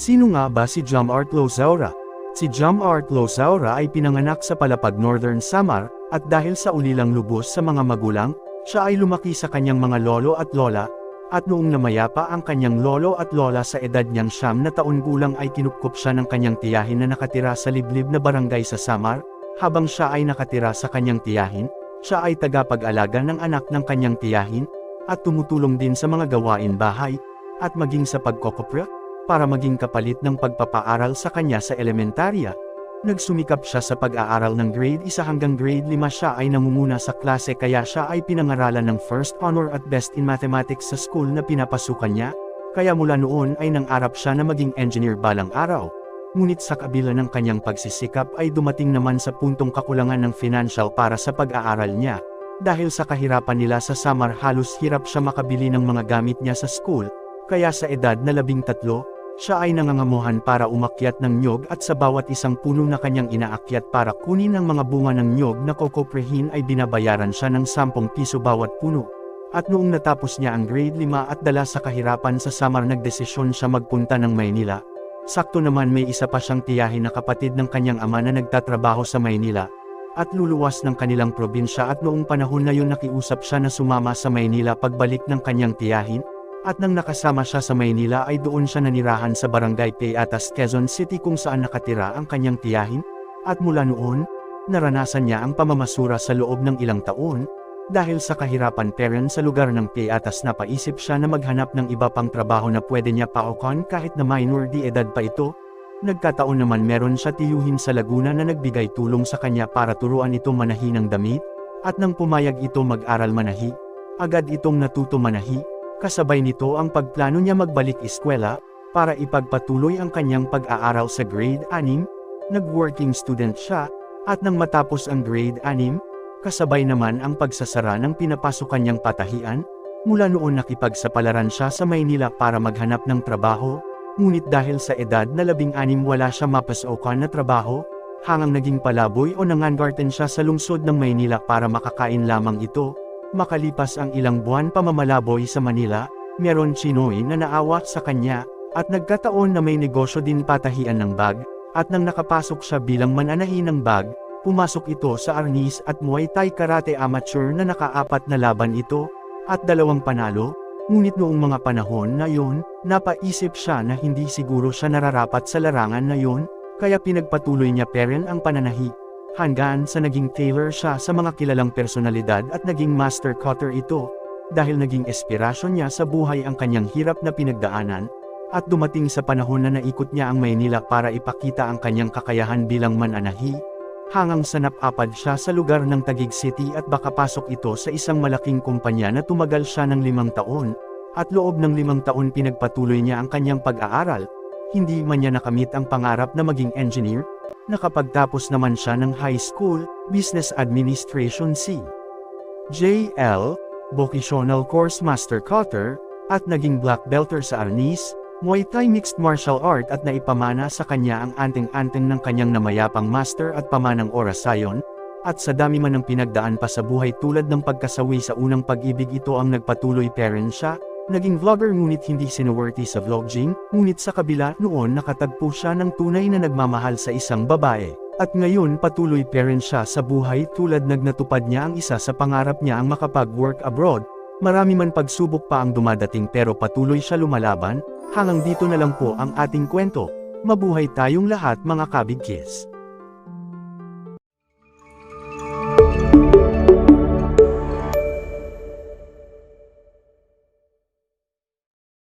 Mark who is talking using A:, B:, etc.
A: Sino nga ba si Jam Art Lozaura? Si Jam Art Lozaura ay pinanganak sa Palapag Northern Samar, at dahil sa ulilang lubos sa mga magulang, siya ay lumaki sa kanyang mga lolo at lola, at noong namayapa ang kanyang lolo at lola sa edad niyang siyam na taon gulang ay kinupkup siya ng kanyang tiyahin na nakatira sa liblib na barangay sa Samar, habang siya ay nakatira sa kanyang tiyahin, siya ay tagapag-alaga ng anak ng kanyang tiyahin, at tumutulong din sa mga gawain bahay, at maging sa pagkokopra, para maging kapalit ng pagpapaaral sa kanya sa elementarya. Nagsumikap siya sa pag-aaral ng grade 1 hanggang grade 5 siya ay nangunguna sa klase kaya siya ay pinangaralan ng first honor at best in mathematics sa school na pinapasukan niya, kaya mula noon ay nangarap siya na maging engineer balang araw. Ngunit sa kabila ng kanyang pagsisikap ay dumating naman sa puntong kakulangan ng financial para sa pag-aaral niya. Dahil sa kahirapan nila sa Samar halos hirap siya makabili ng mga gamit niya sa school, kaya sa edad na labing tatlo, siya ay nangangamuhan para umakyat ng nyog at sa bawat isang puno na kanyang inaakyat para kunin ang mga bunga ng nyog na kokoprehin ay binabayaran siya ng 10 piso bawat puno. At noong natapos niya ang grade 5 at dala sa kahirapan sa Samar nagdesisyon siya magpunta ng Maynila. Sakto naman may isa pa siyang tiyahin na kapatid ng kanyang ama na nagtatrabaho sa Maynila. At luluwas ng kanilang probinsya at noong panahon na yun nakiusap siya na sumama sa Maynila pagbalik ng kanyang tiyahin, at nang nakasama siya sa Maynila ay doon siya nanirahan sa barangay Payatas Quezon City kung saan nakatira ang kanyang tiyahin, at mula noon, naranasan niya ang pamamasura sa loob ng ilang taon, dahil sa kahirapan peren sa lugar ng Payatas napaisip siya na maghanap ng iba pang trabaho na pwede niya paokon kahit na minor di edad pa ito, Nagkataon naman meron siya tiyuhin sa Laguna na nagbigay tulong sa kanya para turuan ito manahi ng damit, at nang pumayag ito mag-aral manahi, agad itong natuto manahi, kasabay nito ang pagplano niya magbalik eskwela, para ipagpatuloy ang kanyang pag-aaral sa grade 6, nag-working student siya, at nang matapos ang grade 6, kasabay naman ang pagsasara ng pinapasukan niyang patahian, mula noon nakipagsapalaran siya sa Maynila para maghanap ng trabaho, ngunit dahil sa edad na labing anim wala siya mapasokan na trabaho, hangang naging palaboy o nangangarten siya sa lungsod ng Maynila para makakain lamang ito, makalipas ang ilang buwan pamamalaboy sa Manila, meron chinoy na naawa sa kanya, at nagkataon na may negosyo din patahian ng bag, at nang nakapasok siya bilang mananahi ng bag, pumasok ito sa arnis at Muay Thai Karate Amateur na nakaapat na laban ito, at dalawang panalo, ngunit noong mga panahon na yon, napaisip siya na hindi siguro siya nararapat sa larangan na yon, kaya pinagpatuloy niya peren ang pananahi. Hanggang sa naging tailor siya sa mga kilalang personalidad at naging master cutter ito, dahil naging espirasyon niya sa buhay ang kanyang hirap na pinagdaanan, at dumating sa panahon na naikot niya ang Maynila para ipakita ang kanyang kakayahan bilang mananahi, hangang sa napapad siya sa lugar ng Taguig City at baka pasok ito sa isang malaking kumpanya na tumagal siya ng limang taon, at loob ng limang taon pinagpatuloy niya ang kanyang pag-aaral, hindi man niya nakamit ang pangarap na maging engineer, nakapagtapos naman siya ng high school, Business Administration C. JL, Vocational Course Master Cutter, at naging black belter sa Arnis, Muay Thai Mixed Martial Art at naipamana sa kanya ang anting-anting ng kanyang namayapang master at pamanang orasayon, at sa dami man ng pinagdaan pa sa buhay tulad ng pagkasawi sa unang pag-ibig ito ang nagpatuloy parent siya, naging vlogger ngunit hindi sinuwerti sa vlogging, ngunit sa kabila noon nakatagpo siya ng tunay na nagmamahal sa isang babae. At ngayon patuloy parent siya sa buhay tulad nagnatupad niya ang isa sa pangarap niya ang makapag-work abroad, marami man pagsubok pa ang dumadating pero patuloy siya lumalaban, hanggang dito na lang po ang ating kwento. Mabuhay tayong lahat mga kabigkis.